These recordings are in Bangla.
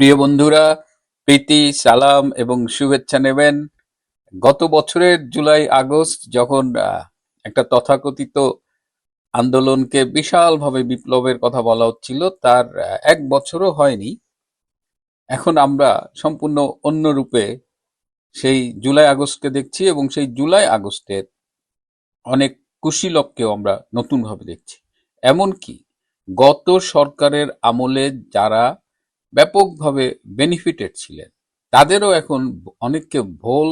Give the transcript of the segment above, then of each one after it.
প্রিয় বন্ধুরা, প্রীতি, সালাম এবং শুভেচ্ছা নেবেন। গত বছরের জুলাই, আগস্ট যখন একটা তথাকথিত আন্দোলনকে বিশালভাবে বিপ্লবের কথা বলা হচ্ছিল, তার এক বছরও হয়নি। এখন আমরা সম্পূর্ণ অন্য রূপে সেই জুলাই, আগস্টকে দেখছি এবং সেই জুলাই, আগস্টের অনেক কুশীলবকেও আমরা নতুনভাবে দেখছি। এমনকি গত সরকারের আমলে যারা ব্যাপকভাবে বেনিফিটেড ছিলেন। তাদেরও এখন অনেককে ভোল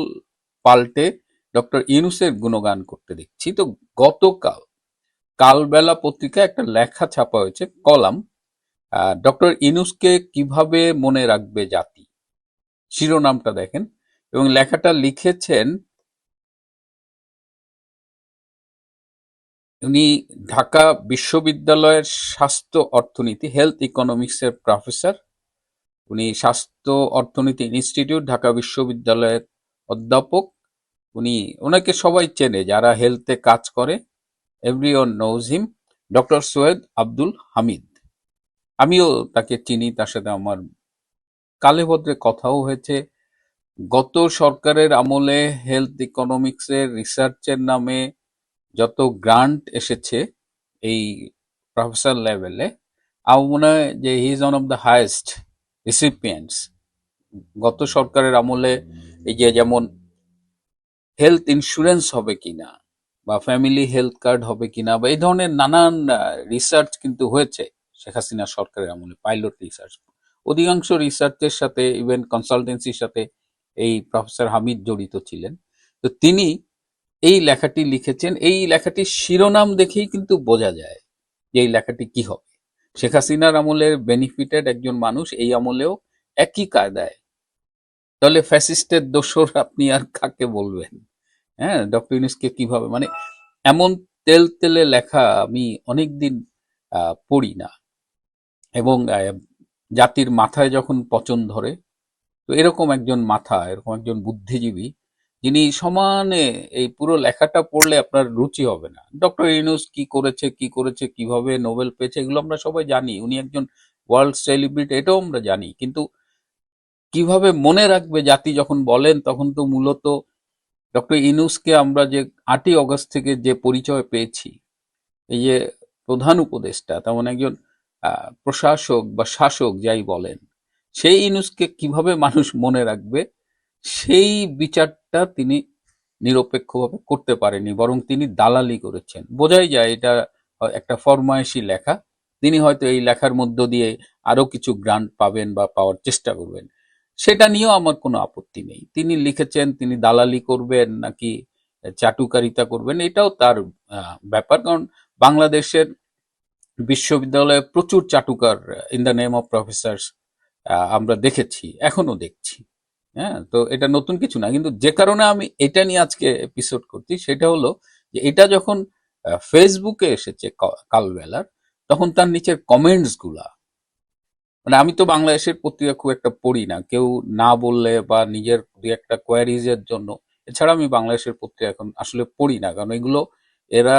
পাল্টে ডক্টর ইউনুসের গুণগান করতে দেখছি। তো গতকাল, কালবেলা পত্রিকায় একটা লেখা ছাপা হয়েছে, কলাম ডক্টর ইনুসকে কীভাবে মনে রাখবে জাতি? শিরোনামটা দেখেন, এবং লেখাটা লিখেছেন, উনি ঢাকা বিশ্ববিদ্যালয়ের স্বাস্থ্য অর্থনীতি হেলথ ইকোনমিক্সের প্রফেসর উনি স্বাস্থ্য অর্থনীতি ইনস্টিটিউট, ঢাকা বিশ্ববিদ্যালয়ের অধ্যাপক। উনি, ওনাকে সবাই চেনে, যারা হেলথে কাজ করে। Everyone knows him doctor Syed Abdul Hamid আমিও তাকে চিনি, তার সাথে আমার কালে ভদ্রে কথাও হয়েছে। গত সরকারের আমলে হেলথ ইকোনমিক্সের রিসার্চের নামে যত গ্রান্ট এসেছে এই প্রফেসর লেভেলে আমার মনে হয় যে he is one of the highest recipients গত সরকারের আমলে এই যে যেমন হেলথ ইন্স্যুরেন্স হবে কিনা বা ফ্যামিলি হেলথ কার্ড হবে কিনা বা এই ধরনের নানান রিসার্চ কিন্তু হয়েছে শেখ হাসিনা সরকারের আমলে পাইলট রিসার্চ অধিকাংশ রিসার্চের সাথে ইভেন কনসালটেন্সির সাথে এই প্রফেসর হামিদ জড়িত ছিলেন। তো তিনি এই লেখাটি লিখেছেন। এই লেখাটির শিরোনাম দেখেই কিন্তু বোঝা যায় যে এই লেখাটি কি হবে। শেখ হাসিনার আমলের বেনিফিটেড একজন মানুষ এই আমলেও একই কায়দায়। তাহলে ফ্যাসিস্টের দোষর আপনি আর কাকে বলবেন? হ্যাঁ ডক্টর ইউনুসকে কীভাবে? মানে এমন তেল তেলে লেখা আমি অনেকদিন আহ, পড়ি না। এবং জাতির মাথায় যখন পচন ধরে তো এরকম একজন মাথা এরকম একজন বুদ্ধিজীবী যিনি সমানে এই পুরো লেখাটা পড়লে আপনার রুচি হবে না। ডক্টর ইউনুস কি করেছে কি করেছে, কীভাবে নোবেল পেয়েছে, এগুলো আমরা সবাই জানি। উনি একজন ওয়ার্ল্ড সেলিব্রিটি, এটাও আমরা জানি। কিন্তু কীভাবে মনে রাখবে জাতি যখন বলেন, তখন তো মূলত ডক্টর ইনুসকে আমরা যে আটই অগস্ট থেকে যে পরিচয় পেয়েছি, এই যে প্রধান উপদেষ্টা, তেমন একজন প্রশাসক বা শাসক যাই বলেন, সেই ইনুসকে কীভাবে মানুষ মনে রাখবে, সেই বিচারটা তিনি নিরপেক্ষভাবে করতে পারেনি, বরং তিনি দালালি করেছেন। বোঝাই যায় এটা একটা ফরমায়েশি লেখা। তিনি হয়তো এই লেখার মধ্য দিয়ে আরও কিছু গ্রান্ট পাবেন বা পাওয়ার চেষ্টা করবেন। সেটা নিয়েও আমার কোনো আপত্তি নেই। তিনি লিখেছেন, তিনি দালালি করবেন, নাকি চাটুকারিতা করবেন, এটাও তার ব্যাপার। কারণ বাংলাদেশের বিশ্ববিদ্যালয়ে প্রচুর চাটুকার in the name of professor আমরা দেখেছি এখনও দেখছি। হ্যাঁ? তো এটা নতুন কিছু না। কিন্তু যে কারণে আমি এটা নিয়ে আজকে এপিসোড করছি, সেটা হলো যে এটা যখন ফেসবুকে এসেছে কালবেলার, তখন তার নিচের কমেন্টসগুলা মানে আমি তো বাংলাদেশের পত্রিকা খুব একটা পড়ি না। কেউ না বললে বা নিজের দু একটা কোয়ারিজ এর জন্য, এছাড়া আমি বাংলাদেশের পত্রিকা এখন আসলে পড়ি না। কারণ এগুলো, এরা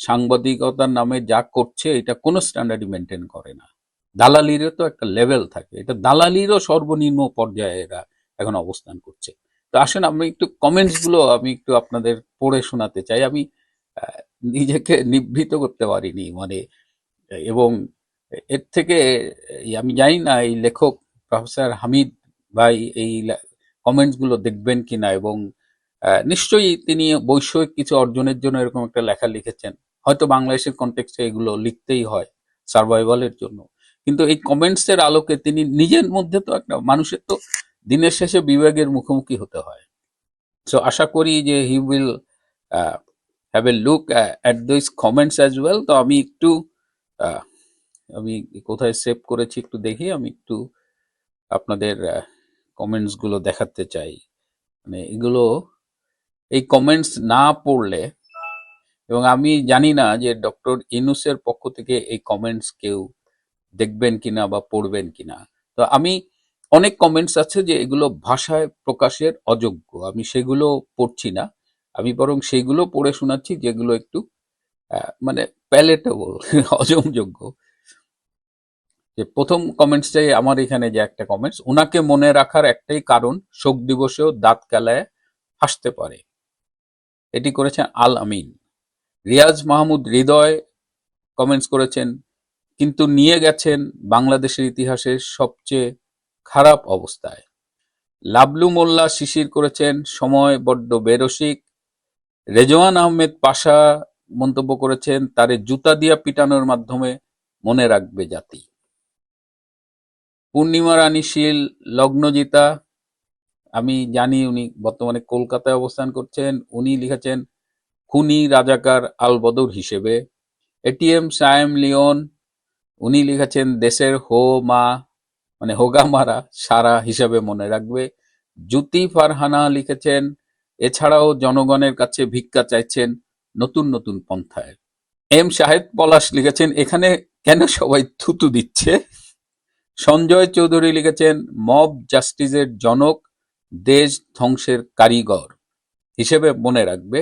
সাংবাদিকতার নামে যা করছে, এটা কোনো স্ট্যান্ডার্ডই মেনটেন করে না। দালালিরও তো একটা লেভেল থাকে। এটা দালালিরও সর্বনিম্ন পর্যায়ে এরা এখন অবস্থান করছে। তো আসেন আমি একটু কমেন্টসগুলো আমি একটু আপনাদের পড়ে শোনাতে চাই। আমি নিজেকে নিভৃত করতে পারিনি মানে এবং এর থেকে আমি জানি না এই লেখক প্রফেসর হামিদ ভাই এই কমেন্টসগুলো দেখবেন কিনা এবং আহ, নিশ্চয়ই তিনি বৈষয়িক কিছু অর্জনের জন্য এরকম একটা লেখা লিখেছেন। হয়তো বাংলাদেশের কন্টেক্সটে এগুলো লিখতেই হয় সার্ভাইভালের জন্য। কিন্তু এই কমেন্টস এর আলোকে তিনি নিজের মধ্যে তো একটা মানুষের তো দিনের শেষে বিবেকের মুখোমুখি হতে হয়। সো আশা করি যে he will have a look at this comments as well তো আমি একটু আমি কোথায় সেভ করেছি একটু দেখি, আমি একটু আপনাদের কমেন্টসগুলো দেখাতে চাই। মানে এগুলো, এই কমেন্টস না পড়লে, এবং আমি জানি না যে ডক্টর ইনুসের পক্ষ থেকে এই কমেন্টস কেউ দেখবেন কিনা বা পড়বেন কিনা। তো আমি অনেক কমেন্টস আছে যে এগুলো ভাষায় প্রকাশের অযোগ্য। আমি সেগুলো পড়ছি না। আমি বরং সেগুলো পড়ে শোনাচ্ছি যেগুলো একটু মানে প্যালেটেবল হজমযোগ্য যে প্রথম কমেন্টসটাই আমার এখানে যে একটা কমেন্টস ওনাকে মনে রাখার একটাই কারণ, শোক দিবসেও দাঁত কালায় হাসতে পারে। এটি করেছেন আল আমিন। রিয়াজ মাহমুদ হৃদয় কমেন্টস করেছেন, কিন্তু নিয়ে গেছেন বাংলাদেশের ইতিহাসের সবচেয়ে খারাপ অবস্থায়। লাবলু মোল্লা শিশির করেছেন সময় বড্ড বেরসিক। রেজওয়ান আহমেদ পাশা মন্তব্য করেছেন, তারে জুতা দিয়া পিটানোর মাধ্যমে মনে রাখবে জাতি। পূর্ণিমা রানী শীল, লগ্নজিতা, আমি জানি উনি বর্তমানে কলকাতায় অবস্থান করছেন, উনি লিখেছেন, খুনি রাজাকার আল বদর হিসেবে এটিএম সায়েম লিওন, উনি লিখেছেন, দেশের হো মা মানে হোগা মারা সারা হিসাবে মনে রাখবে। জ্যোতি ফারহানা লিখেছেন, এছাড়াও জনগণের কাছে ভিক্ষা চাইছেন নতুন নতুন পন্থায়। এম শাহেদ পলাশ লিখেছেন, এখানে কেন সবাই থুতু দিচ্ছে? সঞ্জয় চৌধুরী লিখেছেন, মব জাস্টিসের জনক, দেশ ধ্বংসের কারিগর হিসেবে মনে রাখবে।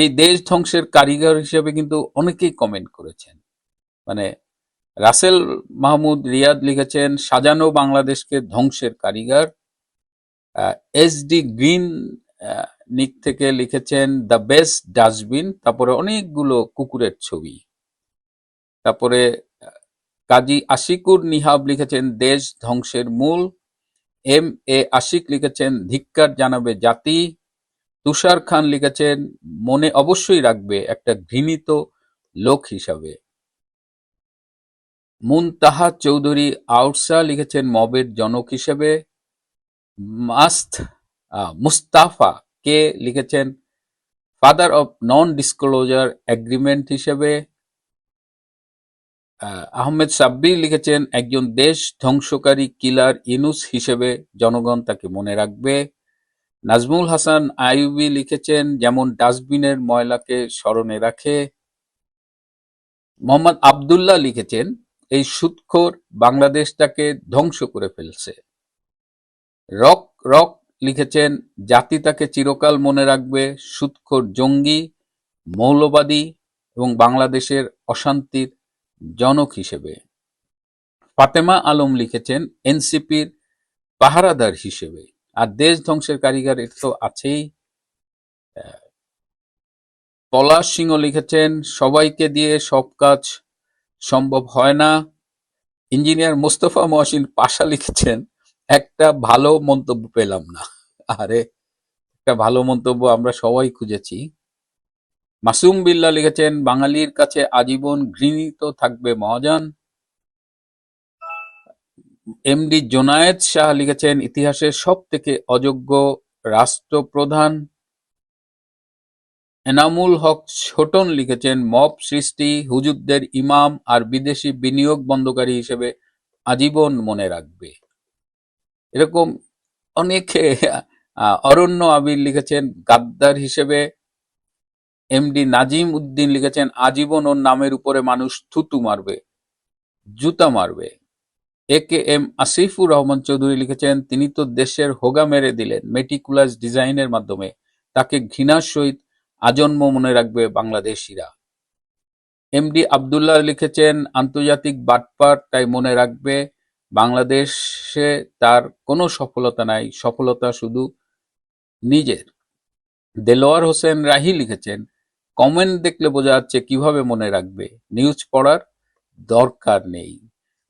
এই দেশ ধ্বংসের কারিগর হিসেবে কিন্তু অনেকেই কমেন্ট করেছেন। মানে রাসেল মাহমুদ রিয়াদ লিখেছেন, সাজানো বাংলাদেশকে ধ্বংসের কারিগর। এস ডি গ্রিন নিক থেকে লিখেছেন, দ্য বেস্ট ডাস্টবিন তারপরে অনেকগুলো কুকুরের ছবি। তারপরে কাজী আশিকুর নিহাব লিখেছেন, দেশ ধ্বংসের মূল এম এ আশিক লিখেছেন, ধিক্কার জানাবে জাতি তুষার খান লিখেছেন, মনে অবশ্যই রাখবে একটা ঘৃণিত লোক হিসাবে মুনতাহা চৌধুরী আউটসা লিখেছেন মবের জনক হিসেবে। মাস্ত মুস্তাফা কে লিখেছেন father of non disclosure agreement হিসেবে। আহ, আহমেদ সাব্বির লিখেছেন একজন দেশ ধ্বংসকারী কিলার ইনুস হিসেবে জনগণ তাকে মনে রাখবে। নাজমুল হাসান আইয়ুবী লিখেছেন যেমন ডাস্টবিনের ময়লাকে স্মরণে রাখে। মোহাম্মদ আবদুল্লাহ লিখেছেন এই সুৎখোর বাংলাদেশটাকে ধ্বংস করে ফেলছে। রক রক লিখেছেন, জাতি তাকে চিরকাল মনে রাখবে, সুৎখোর জঙ্গি, মৌলবাদী এবং বাংলাদেশের অশান্তির জনক হিসেবে। ফাতেমা আলম লিখেছেন, এনসিপির পাহারাদার হিসেবে। আর দেশ ধ্বংসের কারিগর এর তো আছেই। পলাশ সিংহ লিখেছেন, সবাইকে দিয়ে সব কাজ সম্ভব হয় না। ইঞ্জিনিয়ার মোস্তফা মহসিন পাশা লিখেছেন, একটা ভালো মন্তব্য পেলাম না। আরে, একটা ভালো মন্তব্য আমরা সবাই খুঁজেছি। মাসুম বিল্লাহ লিখেছেন, বাঙালির কাছে আজীবন ঘৃণিত থাকবে মহাজান এমডি জোনায়েদ শাহ লিখেছেন, ইতিহাসের সব থেকে অযোগ্য রাষ্ট্রপ্রধান। এনামুল হক ছোটন লিখেছেন, মব সৃষ্টি হুজুরদের ইমাম আর বিদেশি বিনিয়োগ বন্ধকারী হিসেবে আজীবন মনে রাখবে। এরকম অনেকে অরণ্য আবির লিখেছেন, গাদ্দার হিসেবে এমডি নাজিম উদ্দিন লিখেছেন, আজীবন ওর নামের উপরে মানুষ থুতু মারবে, জুতা মারবে। A K M Asifur Rahman Chowdhury লিখেছেন, তিনি তো দেশের হোগা মেরে দিলেন, মেটিকুলাস ডিজাইনের মাধ্যমে, তাকে ঘৃণার সহিত আজন্ম মনে রাখবে বাংলাদেশিরা। এমডি আবদুল্লাহ লিখেছেন, আন্তর্জাতিক বাটপার, তাই মনে রাখবে বাংলাদেশে তার কোনো সফলতা নাই, সফলতা শুধু নিজের। দেলোয়ার হোসেন রাহি লিখেছেন, কমেন্ট দেখলে বোঝা যাচ্ছে কীভাবে মনে রাখবে, নিউজ পড়ার দরকার নেই।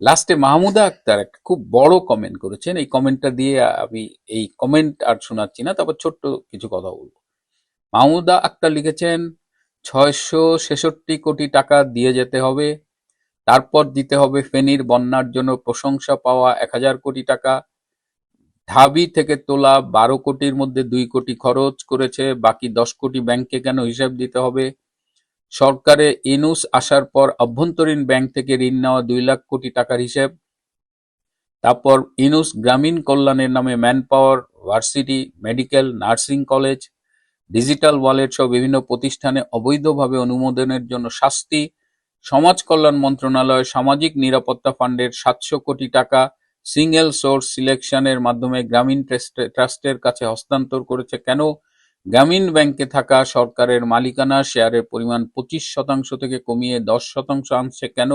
লাস্টে মাহমুদা আক্তার একটা খুব বড় কমেন্ট করেছেন, এই কমেন্টটা দিয়ে আমি, এই কমেন্ট আর শোনাচ্ছি না, তারপর ছোট্ট কিছু কথা বলব। মাহমুদা আক্তার লিখেছেন, ছয়শো ছেষট্টি কোটি টাকা দিয়ে যেতে হবে, তারপর দিতে হবে ফেনীর বন্যার জন্য প্রশংসা পাওয়া এক হাজার কোটি টাকা। ঢাবি থেকে তোলা বারো কোটির মধ্যে দুই কোটি খরচ করেছে, বাকি দশ কোটি ব্যাংকে কেন হিসাব দিতে হবে? সরকারে ইনুস আসার পর অভ্যন্তরীণ ব্যাংক থেকে ঋণ নেওয়া দুই লাখ কোটি টাকার হিসেব। তারপর ইনুস গ্রামীণ কল্যাণের নামে man power varsity, medical, nursing college digital wallet সহ বিভিন্ন প্রতিষ্ঠানে অবৈধভাবে অনুমোদনের জন্য শাস্তি, সমাজ কল্যাণ মন্ত্রণালয়, সামাজিক নিরাপত্তা ফান্ডের সাতশো কোটি টাকা সিঙ্গেল সোর্স সিলেকশনের মাধ্যমে গ্রামীণ ট্রাস্টে- ট্রাস্টের কাছে হস্তান্তর করেছে। কেন? গ্রামীণ ব্যাংকে থাকা সরকারের মালিকানা শেয়ারের পরিমাণ পঁচিশ শতাংশ থেকে কমিয়ে দশ শতাংশ আনছে। কেন?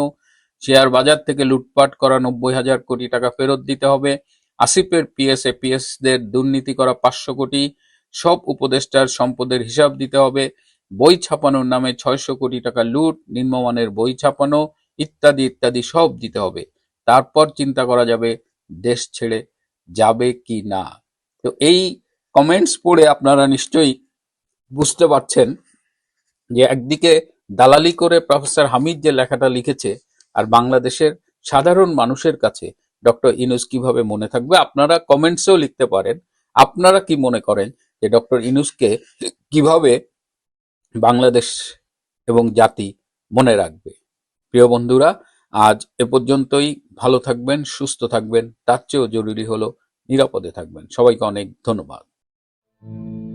শেয়ার বাজার থেকে লুটপাট করা নব্বই হাজার কোটি টাকা ফেরত দিতে হবে। আসিফের পিএসএ, পিএসদের দুর্নীতি করা পাঁচশো কোটি। সব উপদেষ্টার সম্পদের হিসাব দিতে হবে। বই ছাপানোর নামে ছয়শো কোটি টাকা লুট, নিম্নমানের বই ছাপানো ইত্যাদি ইত্যাদি সব দিতে হবে। তারপর চিন্তা করা যাবে, দেশ ছেড়ে যাবে কি না? তো এই কমেন্টস পড়ে আপনারা নিশ্চয়ই বুঝতে পারছেন যে একদিকে দালালি করে প্রফেসর হামিদ যে লেখাটা লিখেছে আর বাংলাদেশের সাধারণ মানুষের কাছে ডক্টর ইনুস কীভাবে মনে থাকবে, আপনারা কমেন্টসেও লিখতে পারেন। আপনারা কি মনে করেন? যে ডক্টর ইনুসকে কীভাবে বাংলাদেশ এবং জাতি মনে রাখবে। প্রিয় বন্ধুরা, আজ এ পর্যন্তই। ভালো থাকবেন, সুস্থ থাকবেন। তার চেয়েও জরুরি হলো নিরাপদে থাকবেন। সবাইকে অনেক ধন্যবাদ।